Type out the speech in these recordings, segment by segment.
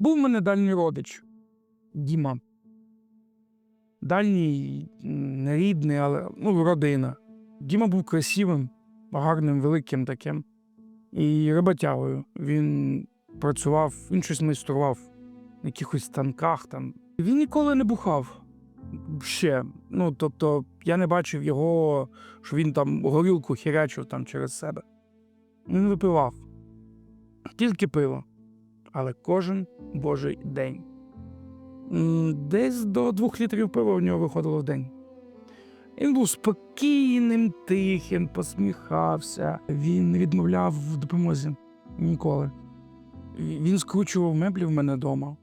Був в мене дальній родич Діма. Дальній, не рідний, але ну, родина. Діма був красивим, гарним, великим таким. І роботягою. Він працював, він щось майстрував на якихось станках там. Він ніколи не бухав. Ще. Ну, тобто, я не бачив його, що він там горілку хірячив там через себе. Він випивав. Тільки пиво. Але кожен божий день. Десь до двох літрів пива в нього виходило в день. Він був спокійним, тихим, посміхався. Він не відмовляв в допомозі ніколи. Він скручував меблі в мене вдома,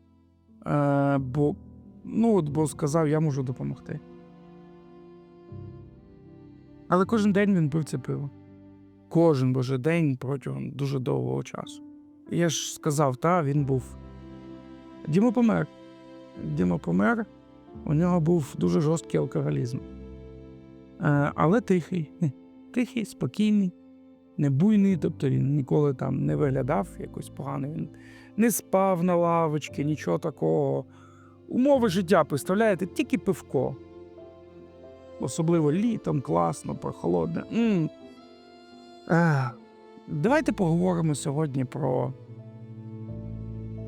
е, бо, ну, бо сказав, я можу допомогти. Але кожен день він пив це пиво. Кожен божий день протягом дуже довгого часу. Я ж сказав, та він був. Діма помер. Діма помер, у нього був дуже жорсткий алкоголізм. Е, але тихий, тихий, спокійний, не буйний, тобто він ніколи там не виглядав якось погано. Він не спав на лавочці, нічого такого. Умови життя, представляєте, тільки пивко. Особливо літом, класно, прохолодне. м Е, Давайте поговоримо сьогодні про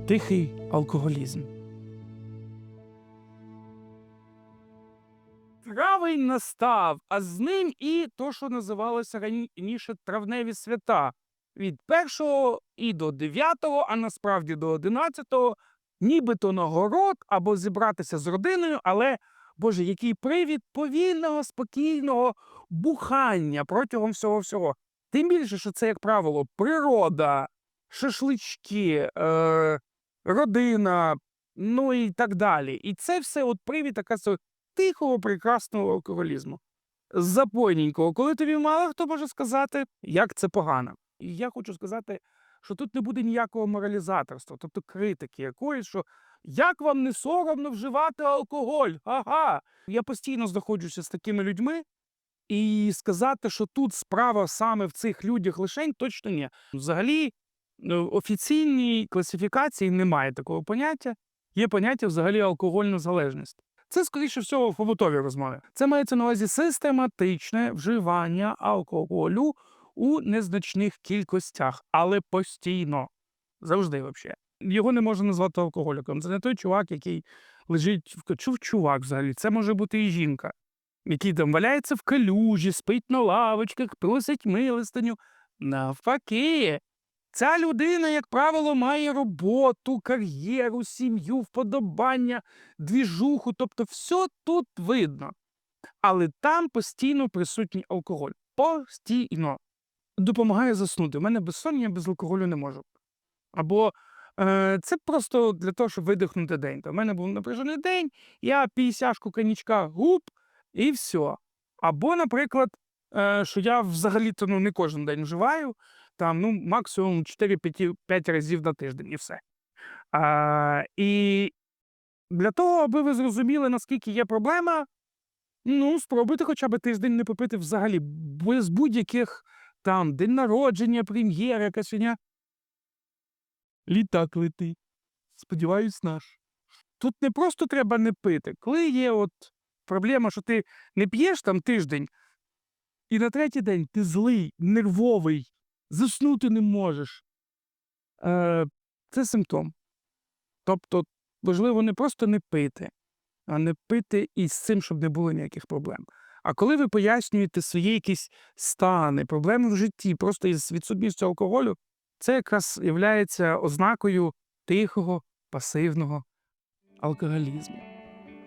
тихий алкоголізм. Травень настав, а з ним і то, що називалося раніше травневі свята. Від 1 і до 9, а насправді до 11, нібито на город або зібратися з родиною, але Боже, який привід повільного, спокійного бухання протягом всього всього. Тим більше, що це, як правило, природа, шашлички, е, родина, ну і так далі. І це все от привід така тихого, прекрасного алкоголізму. Запойненького, коли тобі мало хто може сказати, як це погано. І я хочу сказати, що тут не буде ніякого моралізаторства, тобто критики якоїсь, що як вам не соромно вживати алкоголь? Ага. Я постійно знаходжуся з такими людьми, і сказати, що тут справа саме в цих людях лишень, точно ні. Взагалі, е, офіційній класифікації немає такого поняття. Є поняття взагалі алкогольна залежність. Це, скоріше всього, побутові розмови. Це мається на увазі систематичне вживання алкоголю у незначних кількостях, але постійно. Завжди, взагалі. Його не можна назвати алкоголіком. Це не той чувак, який лежить в чув чувак взагалі. Це може бути і жінка який там валяється в калюжі, спить на лавочках, просить милостиню. Навпаки, ця людина, як правило, має роботу, кар'єру, сім'ю, вподобання, двіжуху, тобто все тут видно. Але там постійно присутній алкоголь. Постійно. Допомагає заснути. У мене безсоння я без алкоголю не можу. Або е, це просто для того, щоб видихнути день. У мене був напряжений день, я пісяшку коньячка губ, і все. Або, наприклад, е, що я взагалі-то ну, не кожен день вживаю, там, ну, максимум 4-5 разів на тиждень і все. А, і для того, аби ви зрозуміли, наскільки є проблема, ну, спробуйте хоча б тиждень не попити взагалі, без будь-яких там день народження, прем'єра, якась фігня. Літак летить. Сподіваюсь, наш. Тут не просто треба не пити. Коли є от проблема, що ти не п'єш там тиждень, і на третій день ти злий, нервовий, заснути не можеш. Е, це симптом. Тобто важливо не просто не пити, а не пити із цим, щоб не було ніяких проблем. А коли ви пояснюєте свої якісь стани, проблеми в житті, просто із відсутністю алкоголю, це якраз є ознакою тихого, пасивного алкоголізму.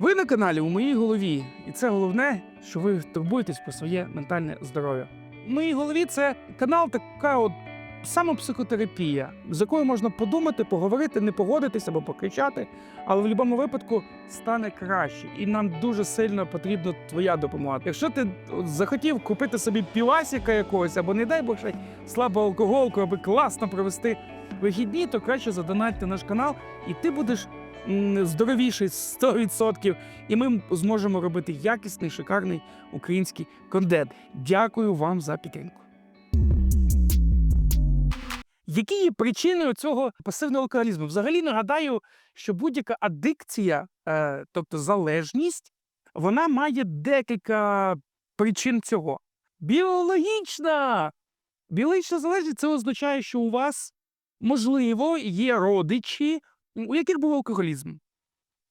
Ви на каналі у моїй голові, і це головне, що ви турбуєтесь про своє ментальне здоров'я. В моїй голові це канал така от самопсихотерапія, з якою можна подумати, поговорити, не погодитися або покричати, але в будь-якому випадку стане краще. І нам дуже сильно потрібна твоя допомога. Якщо ти захотів купити собі півасіка якогось, або не дай Бог слабу алкоголку, аби класно провести вихідні, то краще задонатьте наш канал, і ти будеш здоровіший 100%, і ми зможемо робити якісний, шикарний український контент. Дякую вам за підтримку. Які є причини цього пасивного алкоголізму? Взагалі нагадаю, що будь-яка адикція, е, тобто залежність, вона має декілька причин цього. Біологічна! Біологічна залежність це означає, що у вас, можливо, є родичі, у яких був алкоголізм.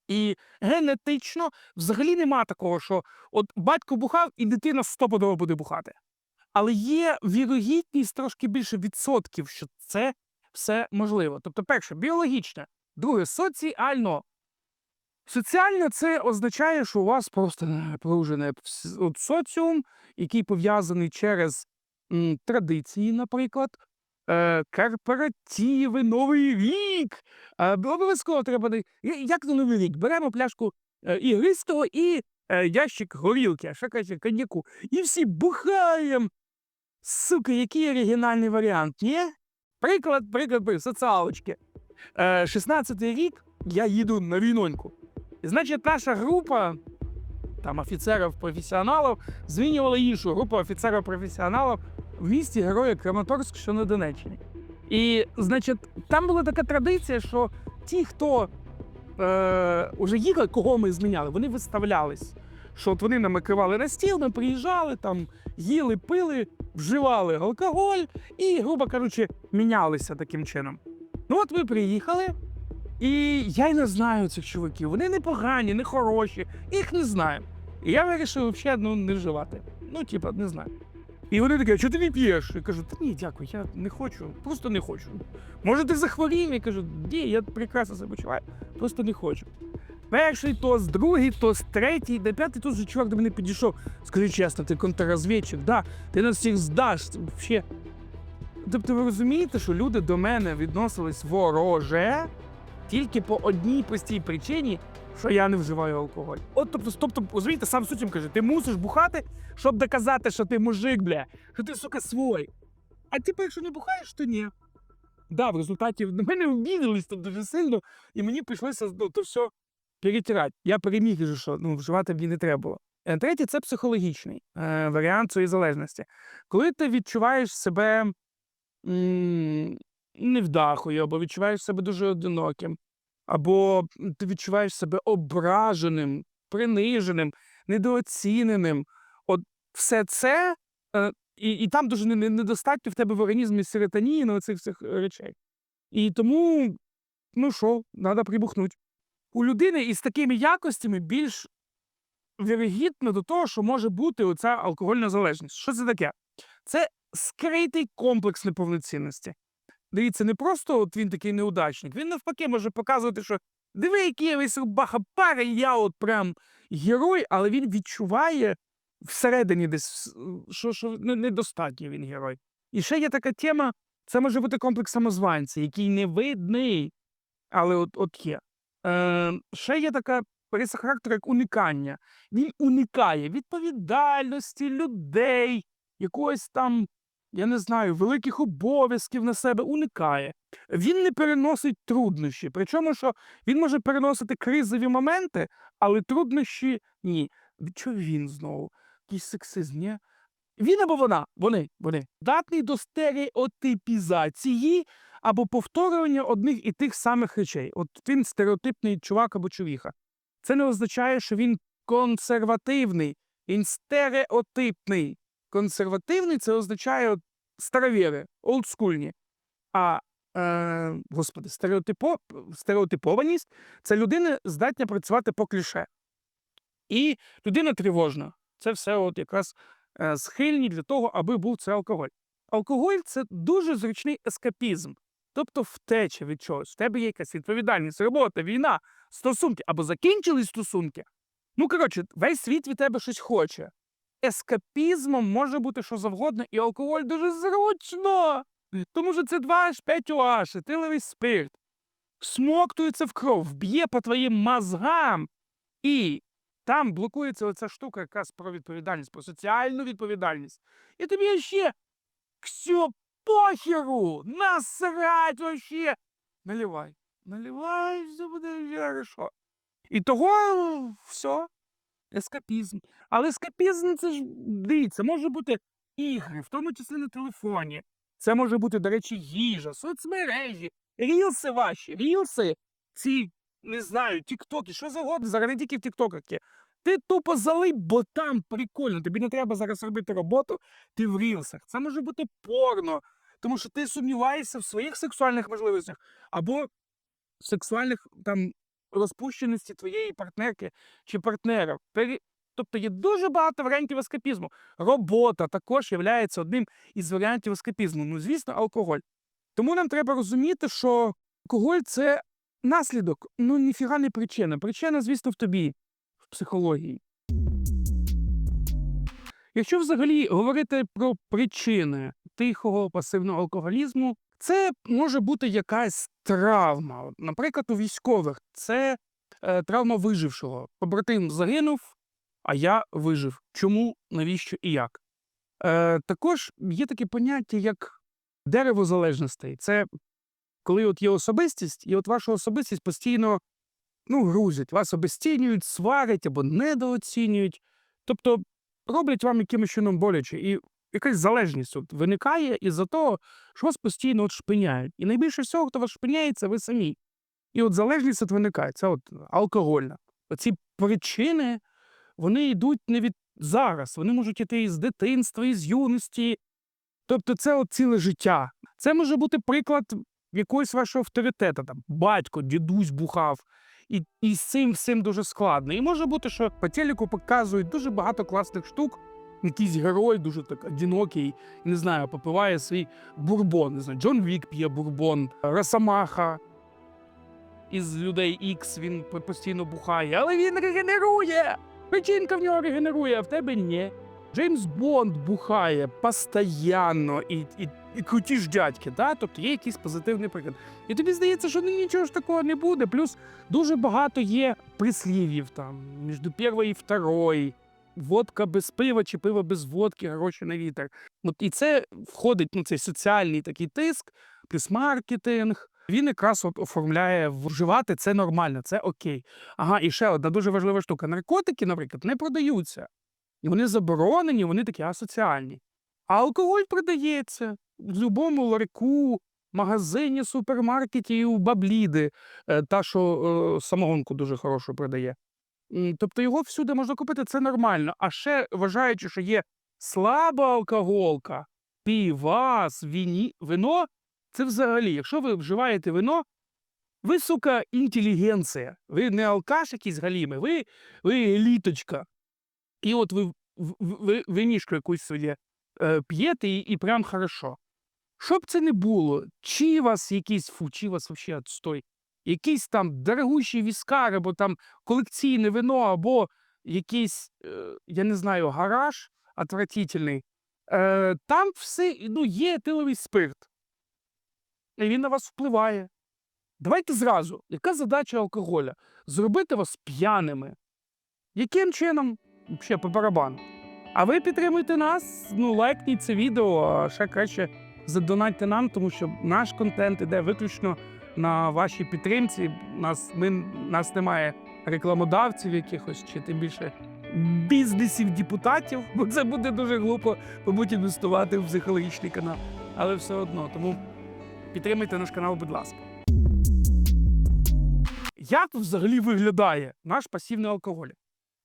І генетично взагалі нема такого, що от батько бухав, і дитина стопудово буде бухати. Але є вірогідність трошки більше відсотків, що це все можливо. Тобто, перше, біологічне, друге, соціально. Соціально це означає, що у вас просто напружений от соціум, який пов'язаний через м, традиції, наприклад, е, корпоративи, Новий рік. Е, обов'язково треба. Як на Новий рік? Беремо пляшку е, ігристого і е, ящик горілки, а ще каже коньяку. І всі бухаємо. Сука, який оригінальний варіант, ні? Приклад, приклад, приклад, соціалочки. Е, 16-й рік я їду на війноньку. Значить, наша група там офіцерів професіоналів змінювала іншу групу офіцерів професіоналів в місті Героя Краматорськ, що на Донеччині. І, значить, там була така традиція, що ті, хто е, уже їхали, кого ми зміняли, вони виставлялись. Що от вони нам накривали на стіл, ми приїжджали, там їли, пили, вживали алкоголь і, грубо кажучи, мінялися таким чином. Ну от ми приїхали, і я й не знаю цих чуваків. Вони не погані, не хороші, їх не знаю. І я вирішив взагалі ну, не вживати. Ну, типа, не знаю. І вони такі, що ти не п'єш? Я кажу, та ні, дякую, я не хочу, просто не хочу. Може, ти захворів? Я кажу, ні, я прекрасно себе почуваю, просто не хочу. Перший тост, другий тост, третій, на п'ятий тост вже чувак до мене підійшов. Скажи чесно, ти контррозвідчик, да, ти нас всіх здаш. Вообще. Тобто ви розумієте, що люди до мене відносились вороже тільки по одній простій причині, що я не вживаю алкоголь. От тобто, тобто, розумієте, сам суть каже, ти мусиш бухати, щоб доказати, що ти мужик, бля, що ти, сука, свой. А типу, якщо не бухаєш, то ні. Да, в результаті на мене обідались там дуже сильно, і мені прийшлося ну, то все перетирати. Я переміг, кажу, що ну, вживати мені не треба було. Е, Третє це психологічний е, варіант цієї залежності. Коли ти відчуваєш себе м, невдахою, або відчуваєш себе дуже одиноким, або ти відчуваєш себе ображеним, приниженим, недооціненим. От все це, е, і, і там дуже не- не- недостатньо в тебе в організмі серотоніну, цих всіх речей. І тому, ну що, треба прибухнути. У людини із такими якостями більш вірогідно до того, що може бути оця алкогольна залежність. Що це таке? Це скритий комплекс неповноцінності. Дивіться, не просто от він такий неудачник, він навпаки може показувати, що диви, який я весь баха пара, я от прям герой, але він відчуває всередині десь, що, що не- недостатньо він герой. І ще є така тема: це може бути комплекс самозванця, який не видний, але от, от є. Е, ще є така риса характеру, як уникання. Він уникає відповідальності людей, якогось там, я не знаю, великих обов'язків на себе уникає. Він не переносить труднощі. Причому, що він може переносити кризові моменти, але труднощі ні. Чого він знову? Якийсь сексизм, ні? Він або вона, вони, вони, здатний до стереотипізації або повторювання одних і тих самих речей. От він стереотипний чувак або човіха. Це не означає, що він консервативний, він стереотипний. Консервативний це означає старовіри, олдскульні. А е, господи, стереотипо, стереотипованість це людина здатна працювати по кліше. І людина тривожна. Це все от якраз е, схильні для того, аби був це алкоголь. Алкоголь це дуже зручний ескапізм, тобто втеча від чогось. В тебе є якась відповідальність, робота, війна, стосунки або закінчились стосунки. Ну, коротше, весь світ від тебе щось хоче. Ескапізмом може бути що завгодно, і алкоголь дуже зручно. Тому що це 2H5 OH, етиловий спирт. Смоктується в кров, б'є по твоїм мозгам. І там блокується оця штука якраз про відповідальність, про соціальну відповідальність. І тобі ще все похеру, насрать вообще. Наливай. Наливай, все буде хорошо. І того все. Ескапізм. Але ескапізм це ж дивіться, може бути ігри, в тому числі на телефоні. Це може бути, до речі, їжа, соцмережі, рілси ваші, рілси, ці, не знаю, тіктоки, що завгодно, зараз не тільки в тіктоках є. Ти тупо залип, бо там прикольно. Тобі не треба зараз робити роботу, ти в рілсах. Це може бути порно, тому що ти сумніваєшся в своїх сексуальних можливостях або сексуальних там розпущеності твоєї партнерки чи партнера. Тобто є дуже багато варіантів ескапізму. Робота також є одним із варіантів ескапізму. Ну, звісно, алкоголь. Тому нам треба розуміти, що алкоголь це наслідок, ну ніфіга не причина. Причина, звісно, в тобі, в психології. Якщо взагалі говорити про причини тихого пасивного алкоголізму, це може бути якась травма. Наприклад, у військових це е, травма вижившого. Побратим загинув, а я вижив. Чому, навіщо і як? Е, також є таке поняття, як дерево залежностей. Це коли от є особистість, і от вашу особистість постійно ну, грузять, вас обесцінюють, сварять або недооцінюють. Тобто роблять вам якимось чином боляче. І якась залежність от виникає із-за того, що вас постійно от шпиняють. І найбільше всього, хто вас шпиняє, це ви самі. І от залежність от виникає, це от алкогольна. Оці причини, вони йдуть не від зараз, вони можуть іти із дитинства, із юності. Тобто це от ціле життя. Це може бути приклад якогось вашого авторитета, там батько, дідусь бухав. І, і з цим всім дуже складно. І може бути, що по телеку показують дуже багато класних штук. Якийсь герой дуже так одинокий, не знаю, попиває свій бурбон. Не знаю, Джон Вік п'є бурбон, Росомаха із людей Ікс він постійно бухає, але він регенерує. Печінка в нього регенерує, а в тебе ні. Джеймс Бонд бухає постійно і, і, і круті ж дядьки, да? тобто є якийсь позитивний приклад. І тобі здається, що ну, нічого ж такого не буде. Плюс дуже багато є прислів'їв там між першою і второю. Водка без пива чи пиво без водки, гроші на вітер. От і це входить ну, цей соціальний такий тиск, плюс маркетинг. Він якраз от оформляє вживати це нормально, це окей. Ага, і ще одна дуже важлива штука: наркотики, наприклад, не продаються. І вони заборонені, вони такі асоціальні. А алкоголь продається в будь-якому ларьку, магазині, супермаркеті у бабліди, е, та, що е, самогонку дуже хорошу продає. Тобто його всюди можна купити, це нормально. А ще вважаючи, що є слаба алкоголка, півас, віні, вино, це взагалі, якщо ви вживаєте вино, ви, сука, інтелігенція. Ви не алкаш якийсь галіми, ви, ви еліточка. І от ви, ви винішку якусь собі е, п'єте і, і прям хорошо. Що б це не було, чи вас якийсь фу, чи вас взагалі отстой, якийсь там дорогущий віскар, або там колекційне вино, або якийсь, е, я не знаю, гараж отвратительний, е, там все ну, є етиловий спирт. І він на вас впливає. Давайте зразу, яка задача алкоголя? Зробити вас п'яними. Яким чином? Ще по барабану. А ви підтримуйте нас, ну, лайкніть це відео, а ще краще задонатьте нам, тому що наш контент іде виключно на вашій підтримці. Нас, ми, нас немає рекламодавців якихось, чи тим більше бізнесів депутатів, бо це буде дуже глупо, мабуть, інвестувати в психологічний канал. Але все одно, тому підтримуйте наш канал, будь ласка. Як взагалі виглядає наш пасивний алкоголь?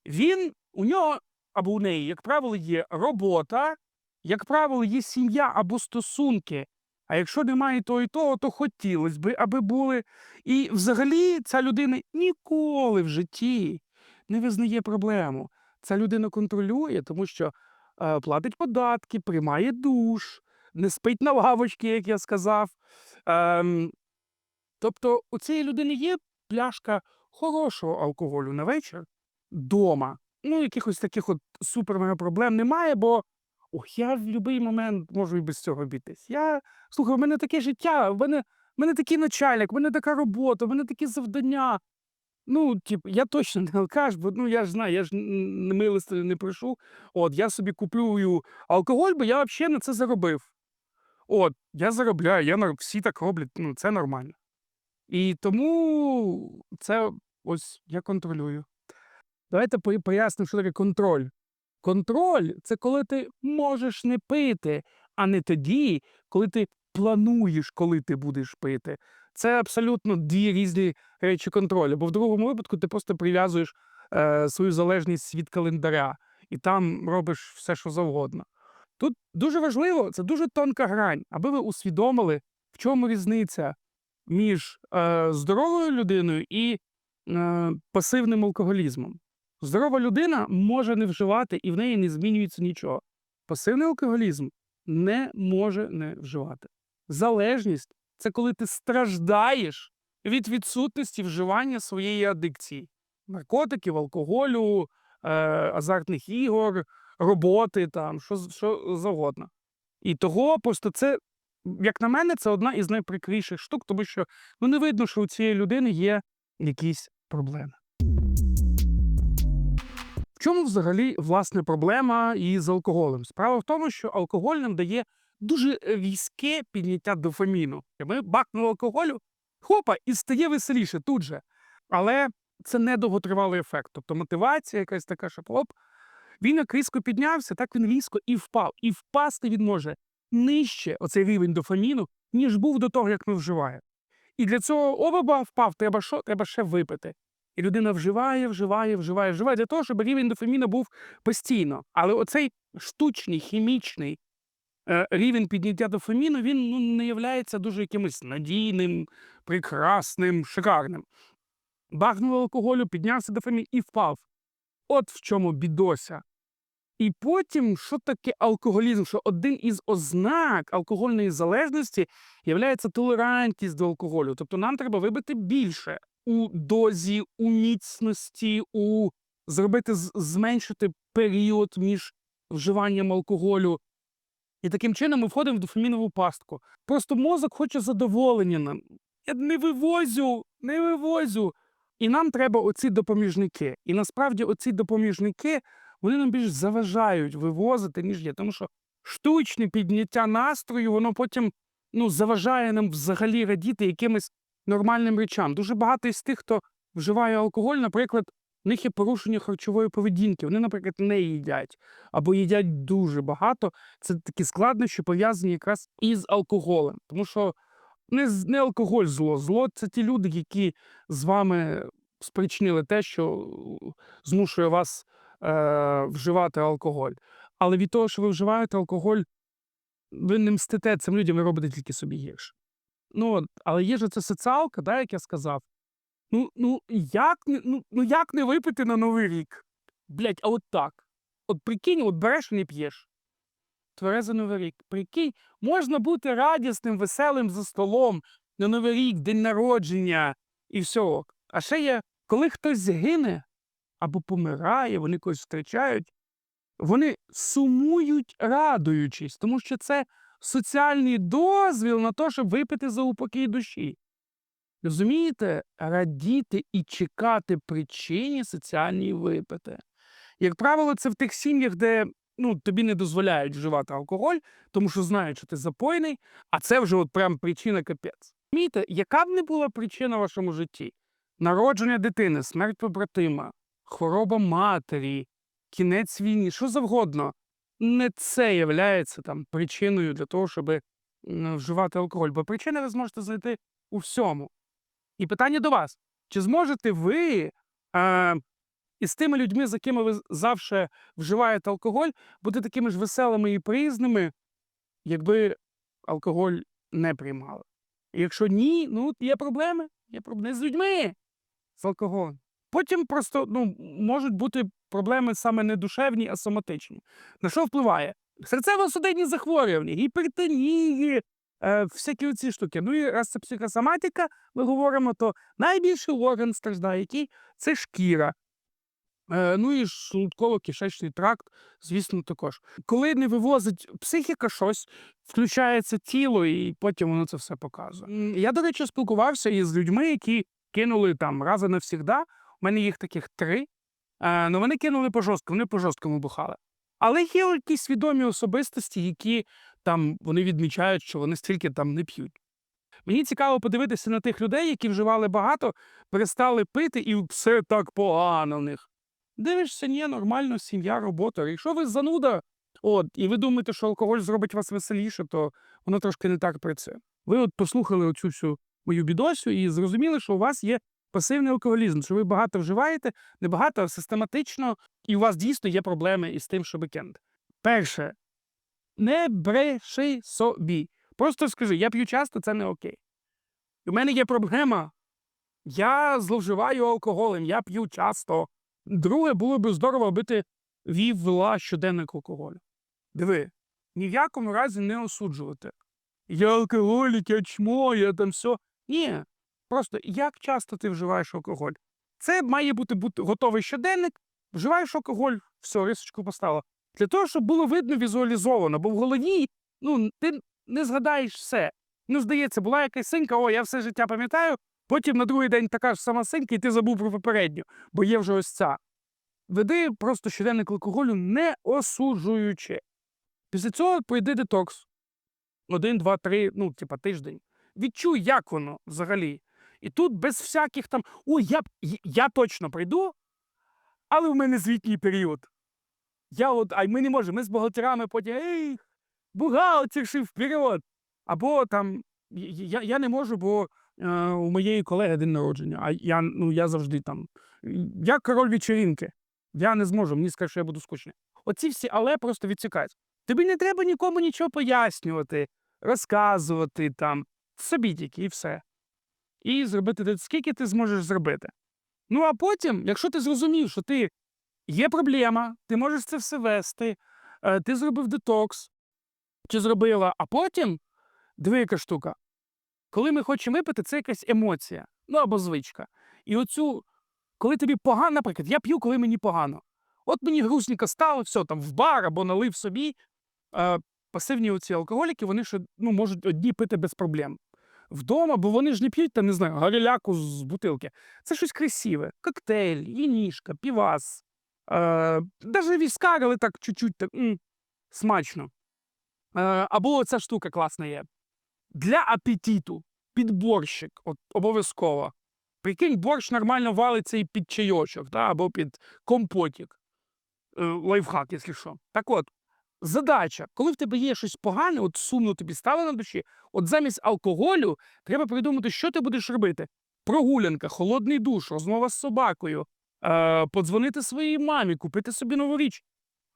Він у нього або у неї, як правило, є робота, як правило, є сім'я або стосунки. А якщо немає того і того, то хотілося б, аби були. І взагалі ця людина ніколи в житті не визнає проблему. Ця людина контролює, тому що е, платить податки, приймає душ, не спить на лавочці, як я сказав. Ем, тобто у цієї людини є пляшка хорошого алкоголю на вечір дома. Ну, якихось таких от супер проблем немає, бо ох, я в будь-який момент можу і без цього обійтись. Я слухай, в мене таке життя, в мене, в мене такий начальник, в мене така робота, в мене такі завдання. Ну, тип, я точно не алкаш, бо ну я ж знаю, я ж не милостиві не прошу. От я собі куплю алкоголь, бо я взагалі на це заробив. От, я заробляю, я всі так роблять, ну це нормально. І тому це ось я контролюю. Давайте по- пояснимо, що таке контроль. Контроль це коли ти можеш не пити, а не тоді, коли ти плануєш, коли ти будеш пити. Це абсолютно дві різні речі контролю. Бо в другому випадку ти просто прив'язуєш е, свою залежність від календаря і там робиш все, що завгодно. Тут дуже важливо, це дуже тонка грань, аби ви усвідомили, в чому різниця між е, здоровою людиною і е, пасивним алкоголізмом. Здорова людина може не вживати і в неї не змінюється нічого. Пасивний алкоголізм не може не вживати. Залежність це коли ти страждаєш від відсутності вживання своєї адикції, наркотиків, алкоголю, е, азартних ігор, роботи, там, що, що завгодно. І того просто це, як на мене, це одна із найприкріших штук, тому що ну, не видно, що у цієї людини є якісь проблеми. В чому взагалі власне проблема із алкоголем? Справа в тому, що алкоголь нам дає дуже різке підняття дофаміну. Ми бахнули алкоголю, хопа, і стає веселіше тут же. Але це не довготривалий ефект. Тобто мотивація якась така, що оп, він як різко піднявся, так він різко і впав. І впасти він може нижче оцей рівень дофаміну, ніж був до того, як ми вживаємо. І для цього обаба впав, треба що? Треба ще випити. І людина вживає, вживає, вживає, вживає для того, щоб рівень дофаміна був постійно. Але оцей штучний, хімічний е, рівень підняття дофаміну, він ну, не є дуже якимось надійним, прекрасним, шикарним. Бахнув алкоголю, піднявся дофамін і впав. От в чому бідося. І потім, що таке алкоголізм? Що один із ознак алкогольної залежності є толерантність до алкоголю. Тобто нам треба вибити більше у дозі, у міцності, у зробити зменшити період між вживанням алкоголю. І таким чином ми входимо в дофамінову пастку. Просто мозок хоче задоволення нам. Я не вивозю, не вивозю. І нам треба оці допоміжники. І насправді оці допоміжники вони нам більш заважають вивозити, ніж є. Тому що штучне підняття настрою, воно потім ну, заважає нам взагалі радіти якимось нормальним речам. Дуже багато із тих, хто вживає алкоголь, наприклад, в них є порушення харчової поведінки. Вони, наприклад, не їдять або їдять дуже багато. Це такі складнощі пов'язані якраз із алкоголем. Тому що не, не алкоголь зло. Зло це ті люди, які з вами спричинили те, що е, змушує вас е, вживати алкоголь. Але від того, що ви вживаєте алкоголь, ви не мстите цим людям, ви робите тільки собі гірше. Ну, але є ж це соціалка, да, як я сказав. Ну, ну, як, ну, ну як не випити на Новий рік? Блять, а от так. От прикинь, от береш і не п'єш. Тверезий Новий рік. Прикинь, можна бути радісним, веселим за столом на Новий рік, день народження і все. А ще є, коли хтось згине або помирає, вони когось втрачають, вони сумують, радуючись, тому що це соціальний дозвіл на те, щоб випити за упокій душі. Розумієте, радіти і чекати причині соціальній випити. Як правило, це в тих сім'ях, де ну, тобі не дозволяють вживати алкоголь, тому що знають, що ти запойний, а це вже от прям причина капець. Розумієте, яка б не була причина в вашому житті? Народження дитини, смерть побратима, хвороба матері, кінець війни, що завгодно. Не це є там причиною для того, щоб вживати алкоголь, бо причини ви зможете знайти у всьому. І питання до вас: чи зможете ви е, із тими людьми, з якими ви завжди вживаєте алкоголь, бути такими ж веселими і приїзними, якби алкоголь не приймали? І якщо ні, ну є проблеми. Є проблеми з людьми з алкоголем. Потім просто ну, можуть бути проблеми саме не душевні, а соматичні. На що впливає? Серцево-судинні захворювання, гіпертонії, е, всякі ці штуки. Ну і раз це психосоматика, ми говоримо, то найбільший орган страждає, який це шкіра. Е, ну і шлунково-кишечний тракт, звісно, також. Коли не вивозить психіка щось, включається тіло, і потім воно це все показує. Я, до речі, спілкувався із людьми, які кинули там раз і навсігда. У мене їх таких три. Е, ну вони кинули по жорсткому, вони по жорсткому бухали. Але є якісь свідомі особистості, які там вони відмічають, що вони стільки там не п'ють. Мені цікаво подивитися на тих людей, які вживали багато, перестали пити, і все так погано в них. Дивишся, ні, нормально, сім'я, робота. Якщо ви зануда, От, і ви думаєте, що алкоголь зробить вас веселіше, то воно трошки не так працює. Ви от послухали оцю всю мою бідосю і зрозуміли, що у вас є пасивний алкоголізм, що ви багато вживаєте, не багато, а систематично, і у вас дійсно є проблеми із тим, щоб кинути. Перше, не бреши собі. Просто скажи, я п'ю часто, це не окей. У мене є проблема. Я зловживаю алкоголем, я п'ю часто. Друге, було б здорово, аби ти вів вела щоденник алкоголю. Диви, ні в якому разі не осуджувати. Я алкоголік, я чмо, я там все. Ні. Просто як часто ти вживаєш алкоголь? Це має бути, бути готовий щоденник, вживаєш алкоголь, все, рисочку поставила. Для того, щоб було видно візуалізовано, бо в голові ну, ти не згадаєш все. Ну, здається, була якась синька, о, я все життя пам'ятаю, потім на другий день така ж сама синька, і ти забув про попередню, бо є вже ось ця. Веди просто щоденник алкоголю, не осуджуючи. Після цього пройди детокс. Один, два, три, ну, типа тиждень. Відчуй, як воно взагалі. І тут без всяких там. Ой, я, я, точно прийду, але в мене звітній період. Я от, а ми не можемо, ми з бухгалтерами потім. Ей, бухгалтерши вперед. Або там я, я не можу, бо е, у моєї колеги день народження, а я, ну, я завжди там. Я король вечеринки. Я не зможу, мені скажуть, що я буду скучний. Оці всі але просто відсікаються. Тобі не треба нікому нічого пояснювати, розказувати там. Собі тільки і все. І зробити те, скільки ти зможеш зробити. Ну а потім, якщо ти зрозумів, що ти є проблема, ти можеш це все вести, е, ти зробив детокс чи зробила, а потім диви, штука. Коли ми хочемо випити, це якась емоція, ну або звичка. І оцю, коли тобі погано, наприклад, я п'ю, коли мені погано. От мені грустненько стало, все там в бар або налив собі. Е, пасивні оці алкоголіки, вони ще ну, можуть одні пити без проблем. Вдома, бо вони ж не п'ють, там, не знаю, гаріляку з бутилки. Це щось красиве. Коктейль, вінішка, півас. Е, даже віскар, але так чуть-чуть так, м, смачно. Е, або ця штука класна є. Для апетиту підборщик, от, обов'язково. Прикинь, борщ нормально валиться і під чайочок, да, або під компотик. Е, лайфхак, якщо що. Так от, задача, коли в тебе є щось погане, от сумно тобі стало на душі, от замість алкоголю треба придумати, що ти будеш робити. Прогулянка, холодний душ, розмова з собакою, е, подзвонити своїй мамі, купити собі нову річ.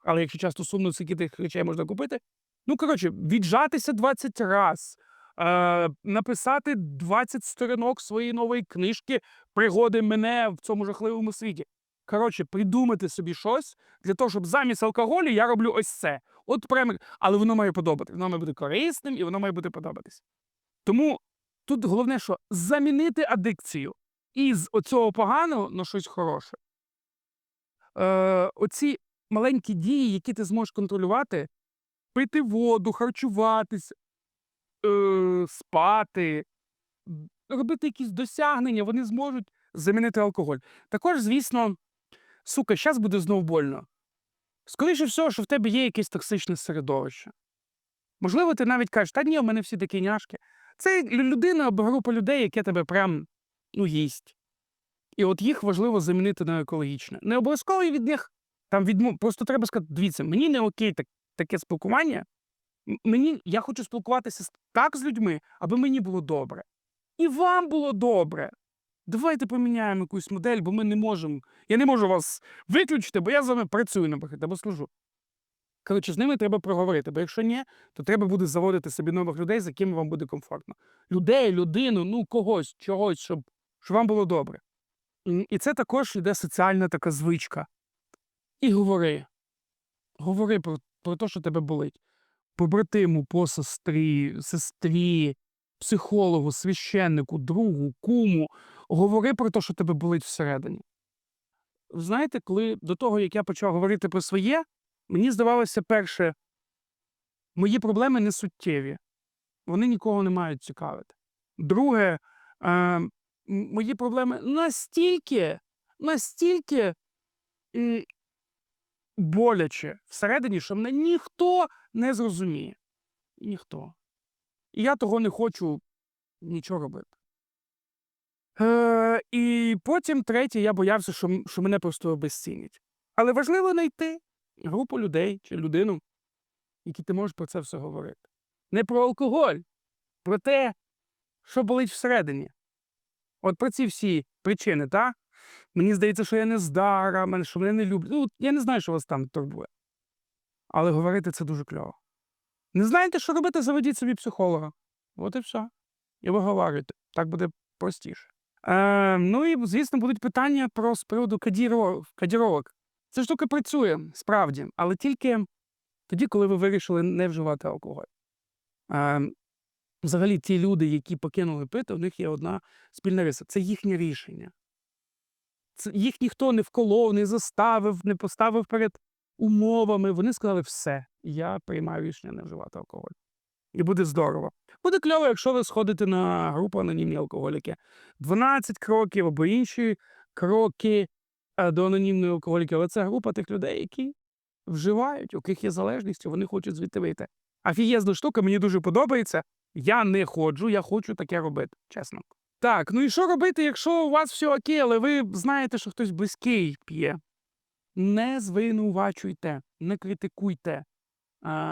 Але якщо часто сумно, скільки тих речей можна купити. Ну, коротше, віджатися 20 раз, е, написати 20 сторінок своєї нової книжки Пригоди мене в цьому жахливому світі. Коротше, придумати собі щось для того, щоб замість алкоголю я роблю ось це. От прямо, але воно має подобатися. Воно має бути корисним і воно має бути подобатись. Тому тут головне, що замінити адикцію із оцього поганого на щось хороше. Е, оці маленькі дії, які ти зможеш контролювати, пити воду, харчуватись, е, спати, робити якісь досягнення, вони зможуть замінити алкоголь. Також, звісно, сука, зараз буде знов больно. Скоріше всього, що в тебе є якесь токсичне середовище. Можливо, ти навіть кажеш, та ні, в мене всі такі няшки. Це людина або група людей, яке тебе прям ну, їсть. І от їх важливо замінити на екологічне. Не обов'язково від них там відмов... Просто треба сказати, дивіться, мені не окей так, таке спілкування. Мені, я хочу спілкуватися так з людьми, аби мені було добре. І вам було добре. Давайте поміняємо якусь модель, бо ми не можемо. Я не можу вас виключити, бо я з вами працюю, наприклад, або служу. Коротше, з ними треба проговорити, бо якщо ні, то треба буде заводити собі нових людей, з якими вам буде комфортно. Людей, людину, ну когось, чогось, щоб, щоб вам було добре. І це також йде соціальна така звичка. І говори. Говори про, про те, що тебе болить. Побратиму, посестрі, сестрі, психологу, священнику, другу, куму. Говори про те, що тебе болить всередині. Знаєте, коли до того, як я почав говорити про своє, мені здавалося, перше, мої проблеми не суттєві. Вони нікого не мають цікавити. Друге, е, мої проблеми настільки, настільки м, боляче всередині, що мене ніхто не зрозуміє. Ніхто. І я того не хочу нічого робити. Е, і потім третє, я боявся, що, що мене просто обезцінять. Але важливо знайти групу людей чи людину, які ти можеш про це все говорити. Не про алкоголь, про те, що болить всередині. От про ці всі причини, так? Мені здається, що я не здара, що мене не люблять. Ну, я не знаю, що вас там турбує. Але говорити це дуже кльово. Не знаєте, що робити, заведіть собі психолога. От і все. І виговорюйте. Так буде простіше. Е, ну і, звісно, будуть питання про з приводу кадіро- кадіровок. Ця штука працює, справді, але тільки тоді, коли ви вирішили не вживати алкоголь. Е, взагалі, ті люди, які покинули пити, у них є одна спільна риса. Це їхнє рішення. Це їх ніхто не вколов, не заставив, не поставив перед умовами. Вони сказали, все, я приймаю рішення не вживати алкоголь. І буде здорово. Буде кльово, якщо ви сходите на групу анонімні алкоголіки. 12 кроків або інші кроки е, до анонімної алкоголіки. Але це група тих людей, які вживають, у яких є залежність, і вони хочуть звідти вийти. Афієзна штука, мені дуже подобається. Я не ходжу, я хочу таке робити, чесно. Так, ну і що робити, якщо у вас все окей, але ви знаєте, що хтось близький п'є? Не звинувачуйте, не критикуйте.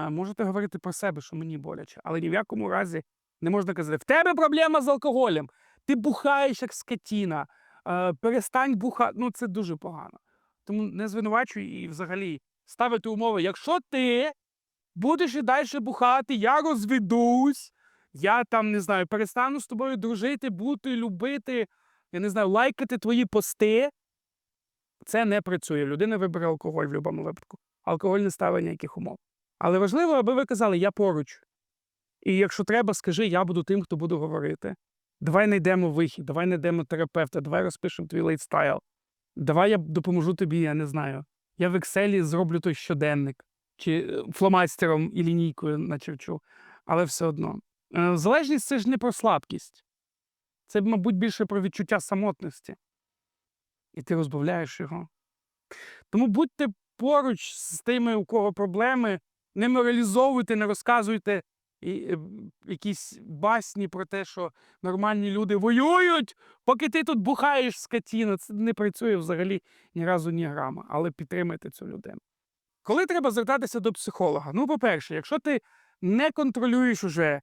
Можете говорити про себе, що мені боляче, але ні в якому разі не можна казати: в тебе проблема з алкоголем, ти бухаєш як скотіна, перестань бухати. Ну, це дуже погано. Тому не звинувачуй і взагалі ставити умови. Якщо ти будеш і далі бухати, я розведусь, я там не знаю, перестану з тобою дружити, бути, любити, я не знаю, лайкати твої пости. Це не працює. Людина вибере алкоголь в будь-якому випадку. Алкоголь не ставить ніяких умов. Але важливо, аби ви казали, я поруч. І якщо треба, скажи, я буду тим, хто буде говорити. Давай знайдемо вихід, давай знайдемо терапевта, давай розпишемо твій лейтстайл. Давай я допоможу тобі, я не знаю. Я в Excel зроблю той щоденник, чи е, фломастером і лінійкою начерчу. Але все одно. Е, Залежність це ж не про слабкість. Це, мабуть, більше про відчуття самотності. І ти розбавляєш його. Тому будьте поруч з тими, у кого проблеми, не моралізовуйте, не розказуйте е, якісь басні про те, що нормальні люди воюють, поки ти тут бухаєш скотіна. Це не працює взагалі ні разу, ні грама, але підтримайте цю людину. Коли треба звертатися до психолога? Ну, по-перше, якщо ти не контролюєш уже,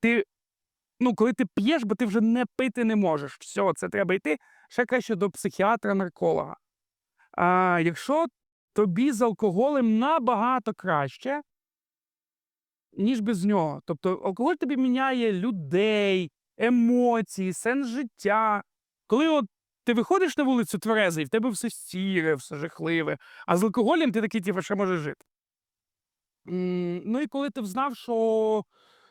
ти, ну, коли ти п'єш, бо ти вже не пити не можеш. Все, це треба йти ще краще до психіатра-нарколога. А якщо тобі з алкоголем набагато краще, ніж без нього. Тобто алкоголь тобі міняє людей, емоції, сенс життя. Коли от ти виходиш на вулицю тверезий, в тебе все сіре, все жахливе, а з алкоголем ти такий, типу, ще можеш жити. Ну і коли ти взнав, що.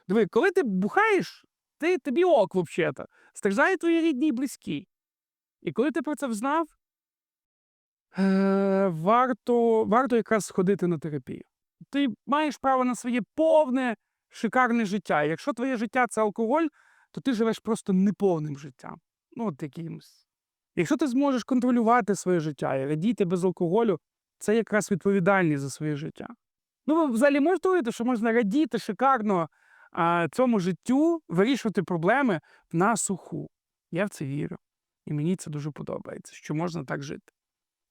Диви, коли ти бухаєш, ти тобі ок, взагалі. Страждають твої рідні і близькі. І коли ти про це взнав, е, варто, варто якраз сходити на терапію. Ти маєш право на своє повне, шикарне життя. Якщо твоє життя це алкоголь, то ти живеш просто неповним життям. Ну, от якимось. Якщо ти зможеш контролювати своє життя і радіти без алкоголю, це якраз відповідальність за своє життя. Ну, ви взагалі можете уявити, що можна радіти шикарно а, цьому життю, вирішувати проблеми на суху. Я в це вірю. І мені це дуже подобається, що можна так жити.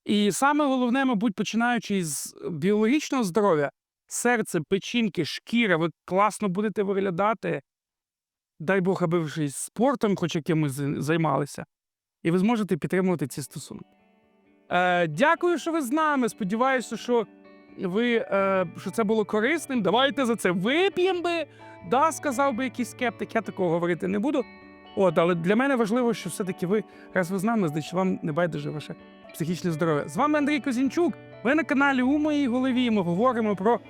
І саме головне, мабуть, починаючи з біологічного здоров'я, серце, печінки, шкіра, ви класно будете виглядати. Дай Бог, аби ви спортом хоч якимось зай- займалися, і ви зможете підтримувати ці стосунки. Е, дякую, що ви з нами. Сподіваюся, що ви е, що це було корисним. Давайте за це вип'ємо би. Да, сказав би якийсь скептик, я такого говорити не буду. От, але для мене важливо, що все-таки ви, раз ви з нами, значить вам не байдуже ваше психічне здоров'я. З вами Андрій Козінчук. Ви на каналі у моїй голові. Ми говоримо про е,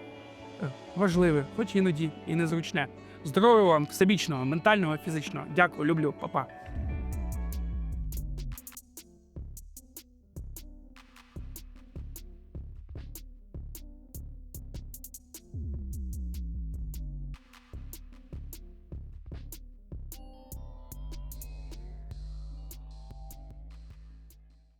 важливе, хоч іноді і незручне. Здоров'я вам, всебічного, ментального, фізичного. Дякую, люблю, па-па.